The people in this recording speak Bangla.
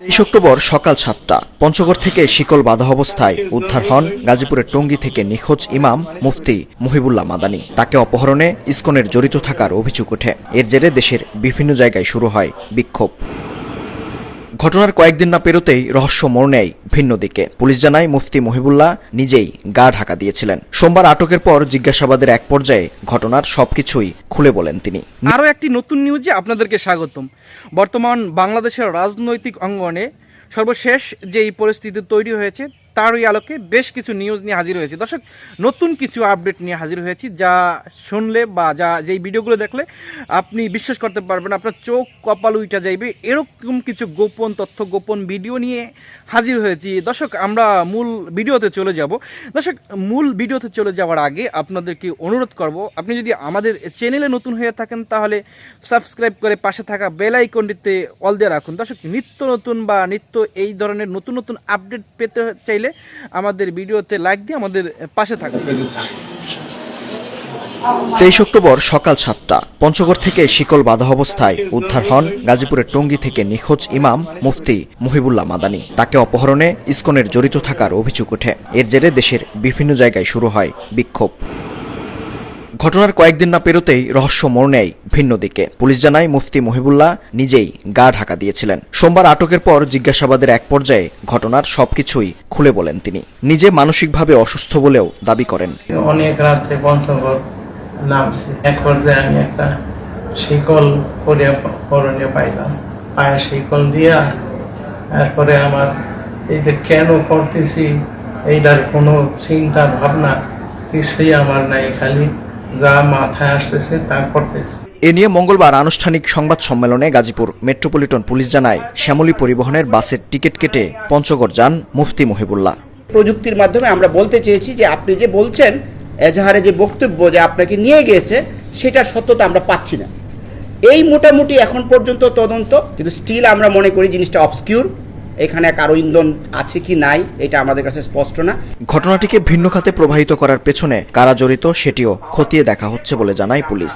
তেইশ অক্টোবর সকাল সাতটা, পঞ্চগড় থেকে শিকল বাধা অবস্থায় উদ্ধার হন গাজীপুরের টঙ্গী থেকে নিখোঁজ ইমাম মুফতি মহিবুল্লাহ মাদানী। তাকে অপহরণে ইস্কনের জড়িত থাকার অভিযোগ ওঠে। এর জেরে দেশের বিভিন্ন জায়গায় শুরু হয় বিক্ষোভ। ঘটনার কয়েকদিন না পেরোতেই রহস্য মোড় নেয় ভিন্ন দিকে। পুলিশ জানায়, মুফতি মহিবুল্লাহ নিজেই গা ঢাকা দিয়েছিলেন। সোমবার আটকের পর জিজ্ঞাসাবাদের এক পর্যায়ে ঘটনার সবকিছুই খুলে বলেন তিনি। আরও একটি নতুন নিউজে আপনাদেরকে স্বাগতম। বর্তমান বাংলাদেশের রাজনৈতিক অঙ্গনে সর্বশেষ যে এই পরিস্থিতি তৈরি হয়েছে তারই আলোকে বেশ কিছু নিউজ নিয়ে হাজির হয়েছি। দর্শক, নতুন কিছু আপডেট নিয়ে হাজির হয়েছি, যা শুনলে বা যা, যেই ভিডিওগুলো দেখলে আপনি বিশ্বাস করতে পারবেন, আপনার চোখ কপাল উইটা যাইবে। এরকম কিছু গোপন তথ্য, গোপন ভিডিও নিয়ে হাজির হয়েছি। দর্শক, আমরা মূল ভিডিওতে চলে যাব। দর্শক, মূল ভিডিওতে চলে যাওয়ার আগে আপনাদেরকে অনুরোধ করব, আপনি যদি আমাদের চ্যানেলে নতুন হয়ে থাকেন, তাহলে সাবস্ক্রাইব করে পাশে থাকা বেল আইকনটিতে অল দিয়ে রাখুন। দর্শক, নিত্য নতুন বা নিত্য এই ধরনের নতুন নতুন আপডেট পেতে চাইলে আমাদের ভিডিওতে লাইক দিয়ে আমাদের পাশে থাকুন। তেইশ অক্টোবর সকাল সাতটা, পঞ্চগড় থেকে শিকল বাধা অবস্থায় উদ্ধার হন গাজীপুরের টঙ্গী থেকে নিখোঁজ ইমাম মুফতি মুহিবুল্লাহ মাদানি। তাকে অপহরণে ইসকনের জড়িত থাকার অভিযোগ ওঠে। এর জেরে দেশের বিভিন্ন জায়গায় শুরু হয় বিক্ষোভ। ঘটনার কয়েকদিন না পেরোতেই রহস্য মোড় নেয় ভিন্ন দিকে। পুলিশ জানায়, মুফতি মহিবুল্লাহ নিজেই গা ঢাকা দিয়েছিলেন। সোমবার আটকের পর জিজ্ঞাসাবাদের এক পর্যায়ে ঘটনার সবকিছুই খুলে বলেন তিনি। নিজে মানসিকভাবে অসুস্থ বলেও দাবি করেন। অনেক রাত্রে পঞ্চগড় নামছে। এক পর্যায়ে আমি একটা শিকল পরে পরনে পাইলাম। পায়ে শিকল দিয়া তারপরে আমার এই যে কেন করতেছি এইটার কোনো চিন্তা ভাবনা কিছুই আমার নাই খালি। যা মাথায় আসতেছে তা করতেছি এ নিয়ে মঙ্গলবার আনুষ্ঠানিক সংবাদ সম্মেলনে গাজীপুর মেট্রোপলিটন পুলিশ জানায় শ্যামলী পরিবহনের বাসের টিকিট কেটে পঞ্চগড় যান মুফতি মহিবুল্লাহ। প্রযুক্তির মাধ্যমে আমরা বলতে চেয়েছি যে আপনি যে বলছেন এজাহারে যে বক্তব্য যে আপনাকে নিয়ে গিয়েছে সেটা সত্যতা আমরা পাচ্ছি না। এই মোটামুটি এখন পর্যন্ত তদন্ত কিন্তু স্টিল আমরা মনে করি জিনিসটা অবসকিউর এখানে কারও ইন্ধন আছে কি নাই, এটা আমাদের কাছে স্পষ্ট না। ঘটনাটিকে ভিন্ন খাতে প্রবাহিত করার পেছনে কারা জড়িত সেটিও খতিয়ে দেখা হচ্ছে বলে জানায় পুলিশ।